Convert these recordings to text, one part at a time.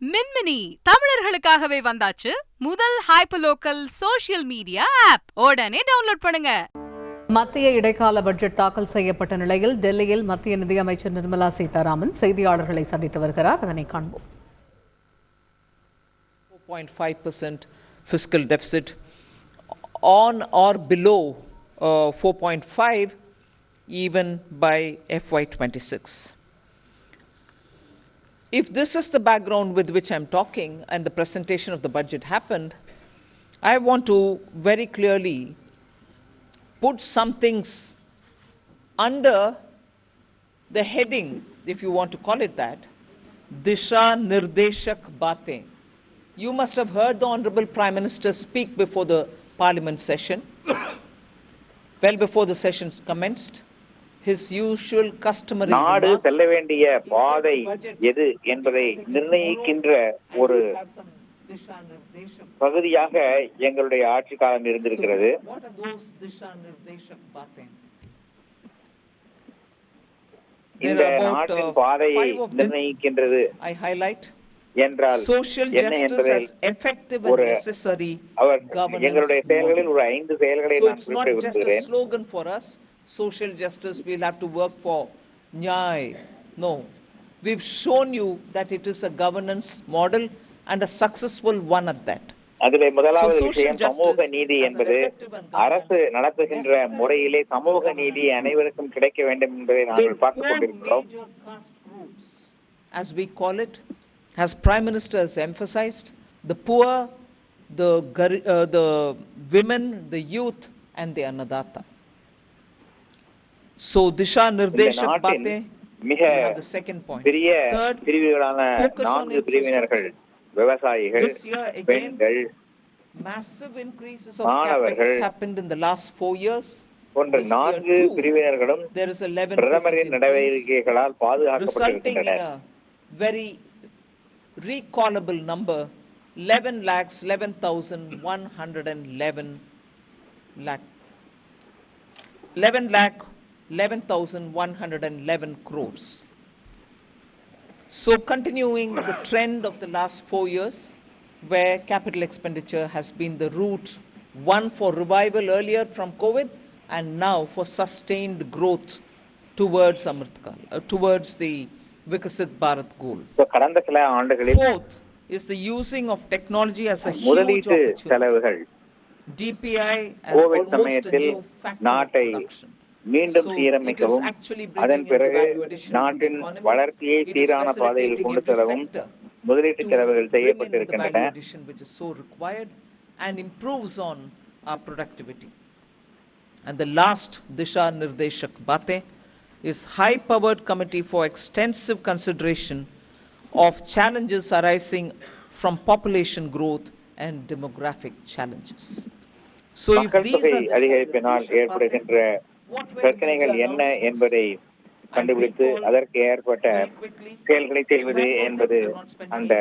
மின்மினி தமிழர்களுக்காகவே வந்தாச்சு முதல் ஹைப்பர்லோக்கல் சோஷியல் மீடியா ஆப். உடனே டவுன்லோட் பண்ணுங்க. மத்திய இடைக்கால பட்ஜெட் தாக்கல் செய்யப்பட்ட நிலையில் டெல்லியில் மத்திய நிதியமைச்சர் நிர்மலா சீதாராமன் செய்தியாளர்களை சந்தித்து வருகிறார். அதனை காண்போம். 4.5% fiscal deficit on or below uh, 4.5 even by FY26. If this is the background with which I'm talking and the presentation of the budget happened, I want to very clearly put some things under the heading, if you want to call it that, Disha Nirdeshak Batein. You must have heard the Honorable Prime Minister speak before the Parliament session, well before the sessions commenced. நாடு செல்ல வேண்டிய பாதை எது என்பதை நிர்ணயிக்கின்ற ஒரு பகுதியாக எங்களுடைய ஆட்சி காலம் இருந்திருக்கிறது. இந்த நாட்டின் பாதையை நிர்ணயிக்கின்றது என்றால் என்ன என்பதை ஒரு அவர் எங்களுடைய செயல்களில் ஒரு ஐந்து செயல்களை நான் குறிப்பிட விரும்புகிறேன். social justice, we'll have to work for Nyay. No. We've shown you that it is a governance model and a successful one at that. அதிலே முதலாவது So social விஷயம் justice சமூக நீதி as an என்பது effective and governance அரசு நடத்துகின்ற முறையிலே சமூக நீதி அனைவருக்கும் கிடைக்க வேண்டும் என்பதை With நாங்கள் பார்த்துக் four கொண்டிருக்கிறோம் major caste groups, as we call it, as Prime Minister has emphasized, the poor, the, gari- uh, the women, the youth, and the Annadatta. So Disha நிர்தேஷ பார்த்தேன் மிக பெரிய பிரிவுகளான நான்கு பிரிவினர்கள் விவசாயிகள் பெண்கள் மாணவர்கள் போன்ற நான்கு பிரிவினர்களும் பிரதமரின் நடவடிக்கைகளால் பாதுகாக்கப்பட்டிருக்கின்றனர். Very recallable number eleven lakhs eleven thousand one hundred and eleven eleven lakh 11,111 crores. So continuing the trend of the last four years, where capital expenditure has been the route, one for revival earlier from COVID and now for sustained growth towards Amritkal, uh, towards the Vikasit Bharat goal. Fourth is the using of technology as a huge opportunity. DPI as almost a new production. மீண்டும் சீரமைக்கவும் அதன் பிறகு நாட்டின் வளர்ச்சியை சீரான பாதையில் கொண்டு செல்லவும் முதலீட்டு செலவுகள் செய்யப்பட்டிருக்கின்றன and improves on productivity. And the last Disha Nirdeshak Bate is High Powered Committee for Extensive Consideration of Challenges Arising from Population Growth and Demographic Challenges. So if these are the பிரச்சனைகள் என்ன என்பதை கண்டுபிடித்து அதற்கு ஏற்பட்ட செயல்களை செய்வது என்பது அந்த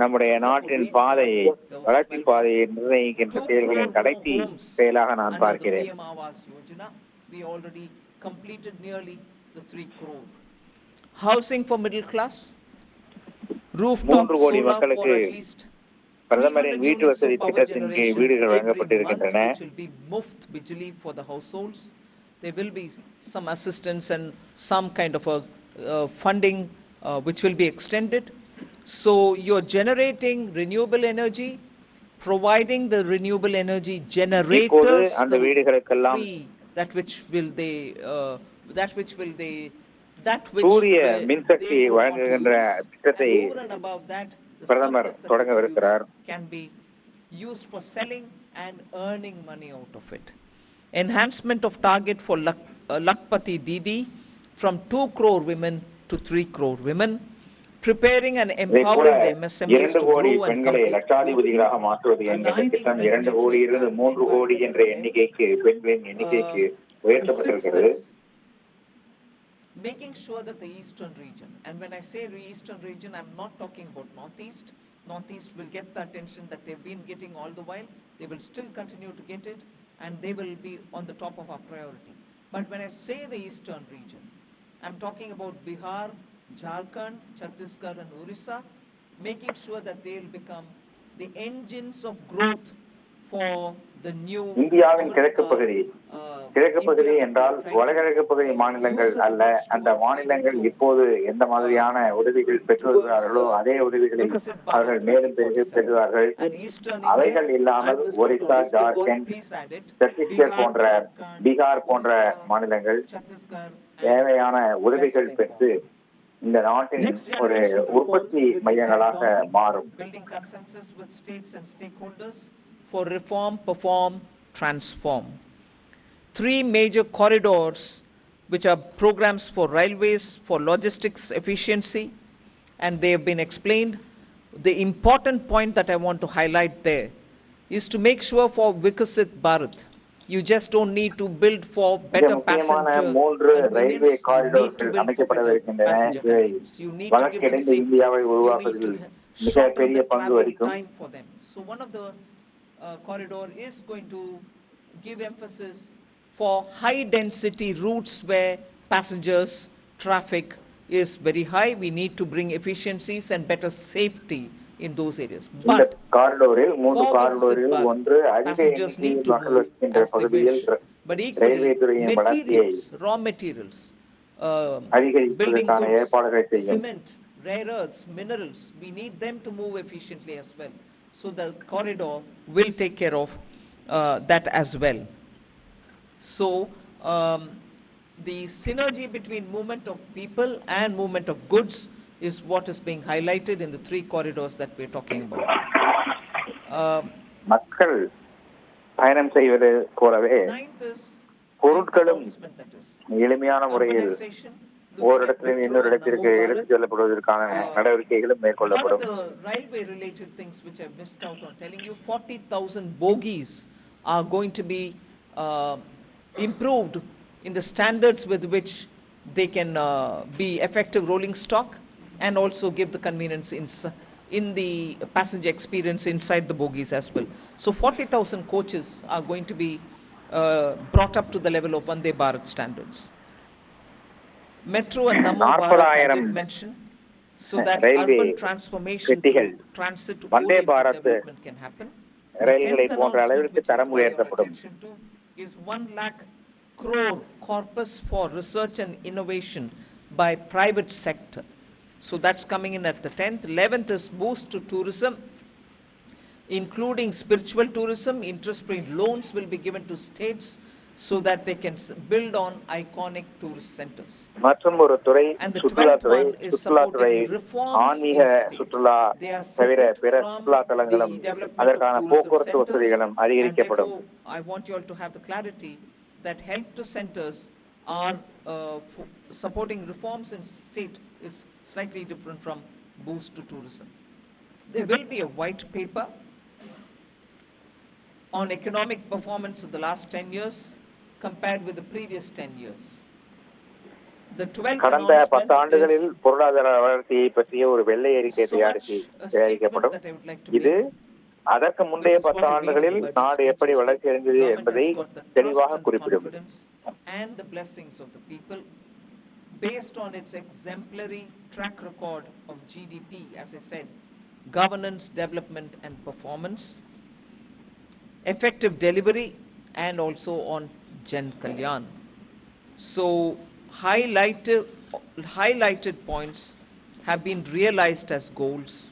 நம்முடைய நாட்டின் பாதையை வளர்ச்சி பாதையை நிர்ணயிக்கின்ற செயல்களின் கடைசி செயலாக நான் பார்க்கிறேன். Housing for middle class rooftop கோடி மக்களுக்கு பிரதமரின் வீட்டு வசதி திட்டத்தின் கீழ் வீடுகள் வழங்கப்பட்டிருக்கின்றன. month, which will be muft bijli for the households. There will be some assistance and some kind of a uh, funding uh, which will be extended. So you're generating renewable energy, providing the renewable energy இப்போது generators அந்த the வீடுகளுக்கெல்லாம் free, that which will they, uh, that which will they, that which சூரிய they- மின்சக்தியை they want to வழங்குகின்ற use. திட்டத்தை And over and above that, the பிரதமர் surplus that தொடங்கவிருக்கிறார். is used can be used for selling and earning money out of it. Enhancement of target for Lak, uh, Lakpati Didi from 2 crore women to 3 crore women. Preparing and இதை கூட empowering the MSMEs இரண்டு to கோடி grow and பெண்களை compete. லட்சாதிபதிகளாக மாற்றுவது என்கின்ற திட்டம் இரண்டு கோடி இருந்து மூன்று கோடி என்ற எண்ணிக்கைக்கு பெண்களின் எண்ணிக்கைக்கு உயர்த்தப்பட்டிருக்கிறது making sure that the eastern region, and when I say re- eastern region, I'm not talking about northeast. Northeast will get the attention that they've been getting all the while. They will still continue to get it, and they will be on the top of our priority. But when I say the eastern region, I'm talking about Bihar, Jharkhand, Chhattisgarh, and Orissa, making sure that they'll become the engines of growth for the new. இந்தியாவின் கிழக்கு பகுதி uh, கிழக்கு பகுதி என்றால் வடகிழக்கு பகுதி மாநிலங்கள் அல்ல. அந்த மாநிலங்கள் இப்போது எந்த மாதிரியான உதவிகள் பெற்று வருகிறார்களோ அதே உதவிகளை அவர்கள் மேலும் பெரு- பெறுவார்கள். அவைகள் இல்லாமல் ஒரிசா ஜார்க்கண்ட் சத்தீஸ்கர் போன்ற பீகார் போன்ற மாநிலங்கள் தேவையான உதவிகள் பெற்று இந்த நாட்டின் ஒரு உற்பத்தி மையங்களாக மாறும். Building consensus with states for reform, perform, transform. Three major corridors, which are programs for railways, for logistics efficiency, and they have been explained. The important point that I want to highlight there is to make sure for Vikasit Bharat, you just don't need to build for மிக better முக்கியமான passenger மூன்று convenience, railway you need to காரிடோர்கள் build for அமைக்கப்படவிருக்கின்றன passenger இவை convenience. You need to give them வளர்ச்சியடைந்த safety. இந்தியாவை You need உருவாக்குவதில் to மிக shorten பெரிய the பங்கு travel வகிக்கும் time for them. So one of the uh, corridor is going to give emphasis for high density routes where passengers traffic is very high. We need to bring efficiencies and better safety in those areas. இந்த But காரிடோரில் மூன்று for Viksit காரிடோரில் Bharat, ஒன்று அதிக passengers need எண்ணிக்கையில் to மக்கள் move வசிக்கின்ற as they பகுதியில் wish. But equally, railway துறையின் வளர்ச்சியை materials, raw materials, uh, building அதிகரிப்பதற்கான goods, ஏற்பாடுகளை செய்யும் cement, rare earths, minerals, we need them to move efficiently as well. So the corridor will take care of uh, that as well. So um, the synergy between movement of people and movement of goods is what is being highlighted in the three corridors that we're talking about. Um, மக்கள் பயணம் செய்வது போலவே ninth is பொருட்களும் enforcement, that is. எளிமையான முறையில் Urbanization, ஓரிடத்திலிருந்து இன்னொரு இடத்திற்கு எடுத்துச் செல்லப்படுவதற்கான நடவடிக்கைகளும் One of மேற்கொள்ளப்படும் the railway-related things which I missed out on telling you, 40,000 bogies are going to be uh, improved in the standards with which they can uh, be effective rolling stock and also give the convenience in, s- in the passenger experience inside the bogies as well. So 40,000 coaches are going to be uh, brought up to the level of Vande Bharat standards. Metro and Namo Bharat, I did 40,000 mention, so that railway urban transformation பெட்டிகள் through transit Vande oriented Bharat development can happen. ரயில்களை Tenth போன்ற announcement அளவிற்கு which I தரம் draw your உயர்த்தப்படும் attention to is one lakh crore corpus for research and innovation by private sector. So that's coming in at the tenth. Eleventh is boost to tourism, including spiritual tourism. Interest-free loans will be given to states so that they can s- build on iconic tourist centers. மற்றும் ஒரு துறை And the சுற்றுலாத்துறை 12th one is சுற்றுலாத்துறை supporting reforms ஆன்மீக in state. சுற்றுலா They are தவிர separate பிற from சுற்றுலா தலங்களும் the development of அதற்கான tourism போக்குவரத்து centers. வசதிகளும் And அதிகரிக்கப்படும் therefore, I want you all to have the clarity that help to centers are uh, fo- supporting reforms in state is slightly different from boost to tourism. There will be a white paper on economic performance of the last 10 years compared with the previous 10 years. The 12th கடந்த பத்து ஆண்டுகளில் பொருளாதார வளர்ச்சியை பற்றிய ஒரு வெள்ளை அறிக்கை தயாரித்து தயாரிக்கப்படும் இது. அதற்கு முந்தைய பத்து ஆண்டுகளில் நாடு எப்படி வளர்ச்சி அடைந்தது என்பதை தெளிவாக குறிப்பிடும் And the blessings of the people, based on its exemplary track record of GDP, as I said, governance, development and performance, effective delivery and also on Jan Kalyan. So highlighted, highlighted points have been realized as goals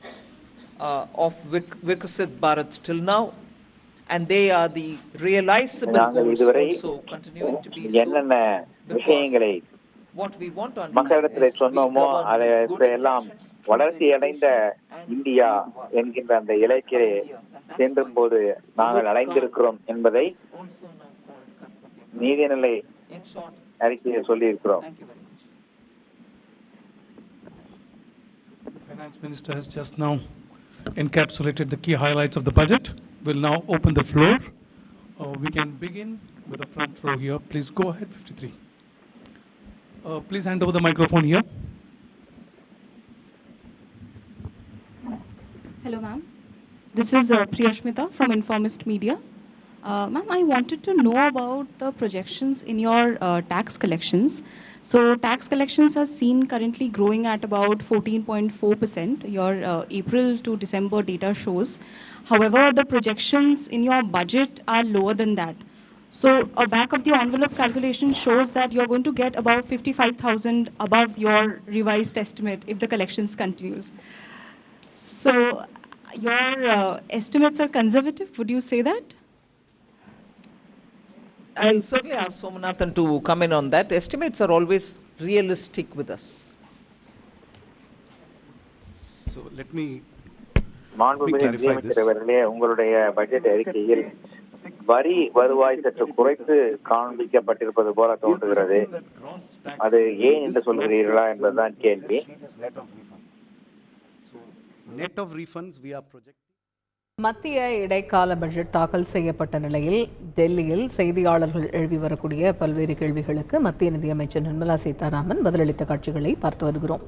uh, of Vik- Vikasit Bharat till now, and they are the realizable goals also continuing to be என்னென்ன விஷயங்களை so. மக்களிடத்தில் சொன்னோமோ அதை எல்லாம் வளர்ச்சி அடைந்த India என்கின்ற அந்த இலக்கிலே சென்றும் போது நாங்கள் அடைந்திருக்கிறோம் என்பதை நீதிநிலை In short, அறிக்கையில் சொல்லியிருக்கிறோம் thank you very much. Finance Minister has just now encapsulated the key highlights of the budget. We'll now open the floor. Uh, We can begin with the front row here. Please go ahead, 53. Uh, Please hand over the microphone here. Hello, ma'am. This is uh, Priyashmita from Informist Media. Uh, Ma'am, I wanted to know about the projections in your uh, tax collections. So tax collections are seen currently growing at about 14.4%. Your uh, April to December data shows. However, the projections in your budget are lower than that. So a back of the envelope calculation shows that you're going to get about 55,000 above your revised estimate if the collections continues. So your uh, estimates are conservative, would you say that? I'll certainly ask Somanathan to come in on that. Estimates are always realistic with us. So let me, அவர்களே உங்களுடைய budget அறிக்கையில் வரி வருவாய் சற்று குறைத்து காண்பிக்கப்பட்டிருப்பது போல தோன்றுகிறது அது ஏன் என்று சொல்கிறீர்களா என்பதுதான் கேள்வி net of refunds, we are projecting. மத்திய இடைக்கால பட்ஜெட் தாக்கல் செய்யப்பட்ட நிலையில் டெல்லியில் செய்தியாளர்கள் எழுப்பி வரக்கூடிய பல்வேறு கேள்விகளுக்கு மத்திய நிதியமைச்சர் நிர்மலா சீதாராமன் பதிலளித்த காட்சிகளை பார்த்து வருகிறோம்.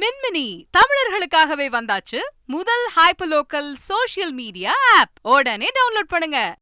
மின்மினி தமிழர்களுக்காகவே வந்தாச்சு. முதல் hyper local social media app உடனே டவுன்லோட் பண்ணுங்க.